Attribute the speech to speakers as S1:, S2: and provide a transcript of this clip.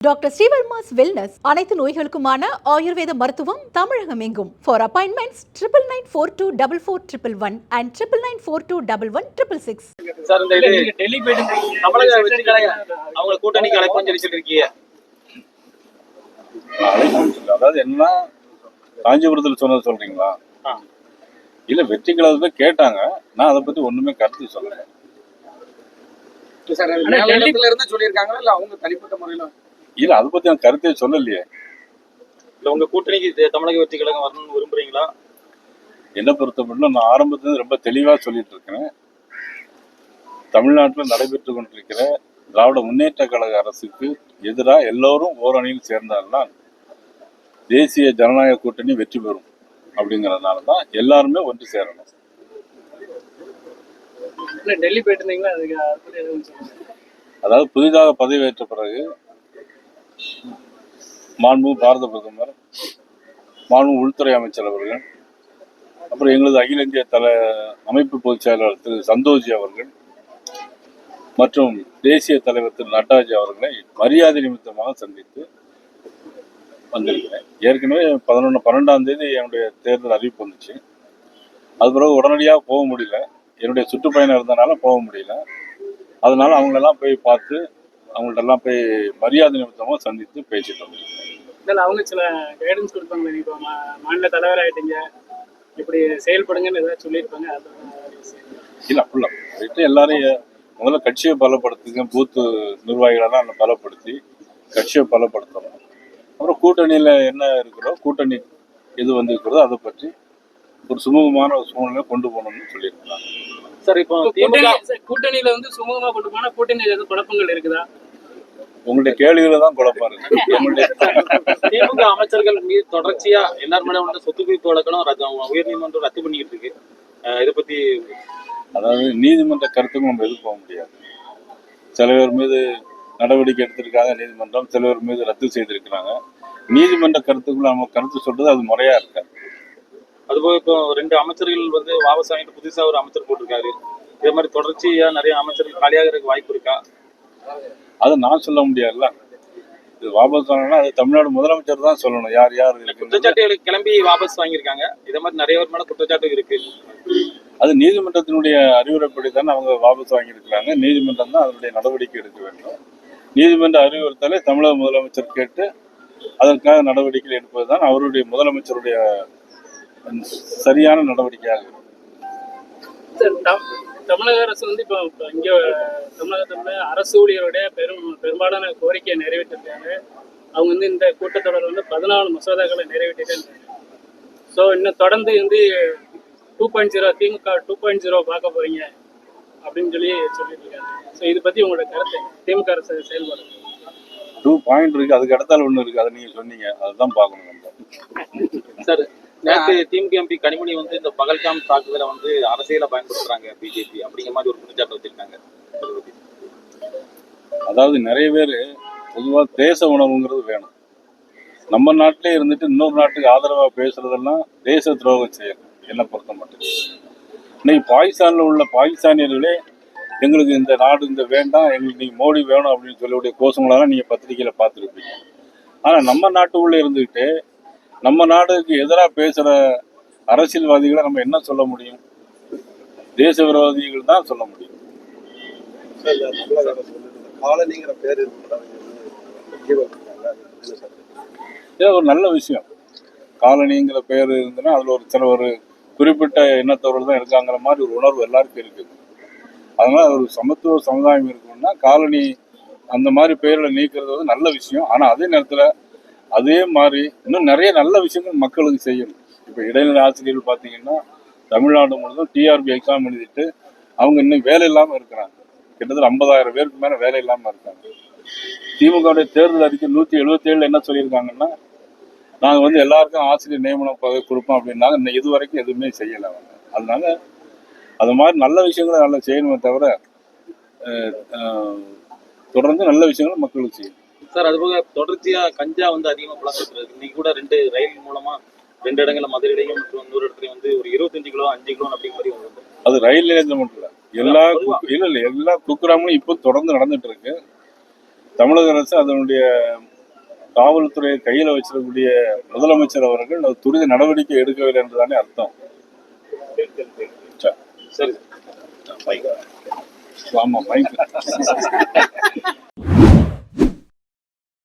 S1: Doctor Srivarma's wellness அனைத்து நோய்களுக்குமான ஆயுர்வேத மருத்துவம் தமிழகம் எங்கும் for appointments triple nine four two double four triple one and triple nine four two double one triple six
S2: sir இந்த இது
S3: டெல்லி போயிட்டு
S2: தமிழக வெற்றி கழக அவங்க கூட்டணிக்கு சொல்லி சொல்லியிருக்கீங்க.
S4: அதாவது என்ன? காஞ்சிபுரத்தில் சொன்னது சொல்றீங்களா. இல்ல வெற்றி கழகத்துல கேட்டாங்க. நான் அதை பத்தி ஒண்ணுமே கருத்து சொல்லல.
S3: சார்
S5: இருந்து சொல்லியிருக்காங்களா? இல்ல அவங்க தனிப்பட்ட முறையில
S4: இல்ல அதை பத்தி நான் கருத்தே சொல்லலையே.
S2: இல்ல உங்க கூட்டணிக்கு தமிழக வெற்றி கழகம் வரணும்னு விரும்புறீங்களா?
S4: என்ன பொறுத்த மட்டும் நான் ஆரம்பத்துல ரொம்ப தெளிவா சொல்லிட்டு இருக்கிறேன். தமிழ்நாட்டில் நடைபெற்று கொண்டிருக்கிற திராவிட முன்னேற்ற கழக அரசுக்கு எதிராக எல்லோரும் ஓரணியில் சேர்ந்தால்தான் தேசிய ஜனநாயக கூட்டணி வெற்றி பெறும் அப்படிங்கறதுனால தான் எல்லாருமே ஒன்று சேரணும்.
S3: இல்ல டெல்லி போயிட்டு இருந்தீங்களா
S4: அதாவது புதிதாக பதவியேற்ற பிறகு மாண்பு பாரத பிரதமர் மாண்பு உள்துறை அமைச்சர் அவர்கள் அப்புறம் எங்களது அகில இந்திய தல அமைப்பு பொதுச் செயலாளர் திரு சந்தோஜி அவர்கள் மற்றும் தேசிய தலைவர் திரு நட்டாஜி அவர்களை மரியாதை நிமித்தமாக சந்தித்து வந்திருக்கிறேன். ஏற்கனவே பதினொன்று பன்னெண்டாம் தேதி என்னுடைய தேர்தல் அறிவிப்பு வந்துச்சு. அது பிறகு உடனடியாக போக முடியல. என்னுடைய சுற்றுப்பயணம் இருந்தனால போக முடியல. அதனால அவங்களெல்லாம் போய் பார்த்து அவங்கள்ட்ட எல்லாம் போய் மரியாதை நிமித்தமாக சந்தித்து பேசிட்டு வந்திருக்கேன்
S3: இல்ல அவங்க சில கைடன்ஸ் கொடுப்பாங்க நீங்க இப்போ மா- மாநில தலைவர் ஆயிட்டீங்க இப்படி செயல்படுங்கன்னு ஏதாவது சொல்லியிருப்பாங்க அது
S4: இல்லை அப்படிலாம் போயிட்டு எல்லாரையும் முதல்ல கட்சியை பலப்படுத்துங்க பூத்து நிர்வாகிகளெல்லாம் நல்லா பலப்படுத்தி கட்சியை பலப்படுத்தணும். அப்புறம் கூட்டணியில் என்ன இருக்கிறோ கூட்டணி எது வந்திருக்கிறதோ அதை பற்றி ஒரு சுமூகமான ஒரு சூழ்நிலை கொண்டு போகணும்னு சொல்லியிருக்கிறாங்க.
S2: சார் இப்போ
S3: கூட்டணியில வந்து சுமூகமா கொண்டு போனா கூட்டணியில எதுவும் குழப்பங்கள் இருக்குதா?
S4: உங்களுடைய கேள்விகளை தான் குழப்பம்
S2: திமுக அமைச்சர்கள் மீது தொடர்ச்சியா எல்லார் மேலும் வந்து சொத்து குவிப்பு வழக்கணும். ரத்து- உயர்நீதிமன்றம் ரத்து பண்ணிக்கிட்டு இருக்கு. இதை பத்தி
S4: அதாவது நீதிமன்ற கருத்துக்கும் நம்ம எதிர்க்க போக முடியாது? சில பேர் மீது நடவடிக்கை எடுத்திருக்காங்க நீதிமன்றம் சில பேர் மீது ரத்து செய்திருக்கிறாங்க. நீதிமன்ற கருத்துக்குள்ள நம்ம கருத்து சொல்றது அது முறையா இருக்காது
S2: அதுபோக இப்போ ரெண்டு அமைச்சர்கள் வந்து வாபஸ் வாங்கிட்டு புதுசா ஒரு அமைச்சர் போட்டிருக்காரு. இதே மாதிரி தொடர்ச்சியா நிறைய அமைச்சர்கள் காலியாகிறதுக்கு வாய்ப்பு இருக்கா?
S4: அதை நான் சொல்ல முடியாதுல்ல. இது வாபஸ் வாங்கினா அது தமிழ்நாடு முதலமைச்சர் தான் சொல்லணும். யார் யார் இருக்கு
S2: குற்றச்சாட்டுகளை கிளம்பி வாபஸ் வாங்கியிருக்காங்க. இதே மாதிரி நிறைய பேர் மேல குற்றச்சாட்டு இருக்கு.
S4: அது நீதிமன்றத்தினுடைய அறிவுரைப்படி தானே அவங்க வாபஸ் வாங்கியிருக்கிறாங்க. நீதிமன்றம் தான் அதனுடைய நடவடிக்கை எடுக்க வேண்டும். நீதிமன்ற அறிவுறுத்தலை தமிழக முதலமைச்சர் கேட்டு அதற்காக நடவடிக்கை எடுப்பது தான் அவருடைய முதலமைச்சருடைய சரியான நடவடிக்கையாக இருக்கும்
S3: தமிழக அரசு வந்து இப்போ இங்க தமிழகத்துல அரசு ஊழியருடைய பெரும் பெரும்பாலான கோரிக்கையை நிறைவேற்றிருக்காங்க. அவங்க வந்து இந்த கூட்டத்தொடர் வந்து பதினாலு மசோதாக்களை நிறைவேற்றிட்டு ஸோ இன்னும் தொடர்ந்து வந்து two point zero DMK two point zero பார்க்க போறீங்க அப்படின்னு சொல்லி சொல்லிட்டு இருக்காங்க ஸோ இது பத்தி உங்களோட கருத்து திமுக அரசு செயல்பாடு.
S4: டூ பாயிண்ட் இருக்கு அதுக்கு அடுத்தால ஒன்று இருக்கு அதை நீங்க சொன்னீங்க. அதுதான் பார்க்கணும்
S2: சார் நேற்று திமுக எம்பி கனிமொழி வந்து இந்த பகல்காம் தாக்குதலை வந்து அரசியல பயன்படுத்துறாங்க பிஜேபி அப்படிங்கிற மாதிரி ஒரு குற்றச்சாட்டு வச்சிருக்காங்க.
S4: அதாவது நிறைய பேர் பொதுவாக தேச உணர்வுங்கிறது வேணும். நம்ம நாட்டிலே இருந்துட்டு இன்னொரு நாட்டுக்கு ஆதரவாக பேசுறதெல்லாம் தேச துரோகம் செயல் என்னை பொறுத்த மட்டும். இன்னைக்கு பாகிஸ்தானில் உள்ள பாகிஸ்தானியர்களே எங்களுக்கு இந்த நாடு இந்த வேண்டாம் எங்களுக்கு நீங்கள் மோடி வேணும் அப்படின்னு சொல்லக்கூடிய கோஷங்களெல்லாம் நீங்கள் பத்திரிக்கையில் பார்த்துருப்பீங்க. ஆனால் நம்ம நாட்டு உள்ளே இருந்துக்கிட்டு நம்ம நாடுக்கு எதிராக பேசுகிற அரசியல்வாதிகளை நம்ம என்ன சொல்ல முடியும்? தேச விரோதிகள் தான் சொல்ல முடியும்.
S5: காலனிங்கிற பேர்
S4: இது ஒரு நல்ல விஷயம். காலனிங்கிற பெயர் இருந்ததுன்னா அதில் ஒரு சில ஒரு குறிப்பிட்ட எண்ணத்தவர்கள் தான் இருக்காங்கிற மாதிரி ஒரு உணர்வு எல்லாருக்கும் இருக்குது. அதனால அது ஒரு சமத்துவ சமுதாயம் இருக்கணும்னா காலனி அந்த மாதிரி பெயர்களை நீக்கிறது வந்து நல்ல விஷயம். ஆனால் அதே நேரத்தில் அதே மாதிரி இன்னும் நிறைய நல்ல விஷயங்கள் மக்களுக்கு செய்யணும். இப்போ இடைநிலை ஆசிரியர்கள் பார்த்தீங்கன்னா தமிழ்நாடு முழுவதும் டிஆர்பி எக்ஸாம் எழுதிட்டு அவங்க இன்னும் வேலை இல்லாமல் இருக்கிறாங்க. கிட்டத்தட்ட ஐம்பதாயிரம் பேருக்கு மேலே வேலை இல்லாமல் இருக்காங்க. திமுகவுடைய தேர்தல் அறிக்கை நூற்றி எழுபத்தேழில் என்ன சொல்லியிருக்காங்கன்னா நாங்கள் வந்து எல்லாருக்கும் ஆசிரியர் நியமனம் பதவி கொடுப்போம் அப்படின்னாங்க. இன்னும் இது வரைக்கும் எதுவுமே செய்யலை அவங்க. அதனால அது மாதிரி நல்ல விஷயங்களை நல்லா செய்யணுமே தவிர தொடர்ந்து நல்ல விஷயங்களை மக்களுக்கு செய்யணும்.
S2: சார் அதுபோக தொடர்ச்சியா கஞ்சா வந்து அதிகமா இருக்கு இன்னைக்கு கூட ரெண்டு ரயில் மூலமா ரெண்டு இடங்கள்ல மதுரையிலையும் மற்றும் இன்னொரு இடத்துலயும் வந்து ஒரு இருபத்தஞ்சு கிலோ அஞ்சு கிலோ அப்படிங்கிற மாதிரி வந்து
S4: அது ரயில் நிலையத்தில் மட்டும் இல்லை. எல்லா இல்ல இல்ல எல்லா குக்கிராமங்களும் இப்போ தொடர்ந்து நடந்துட்டு இருக்கு. தமிழக அரசு அதனுடைய காவல்துறையை கையில வச்சிருக்கக்கூடிய முதலமைச்சர் அவர்கள் அது துரித நடவடிக்கை எடுக்கவில்லை என்றுதானே அர்த்தம்.
S2: சரி.
S4: ஆமா மைக்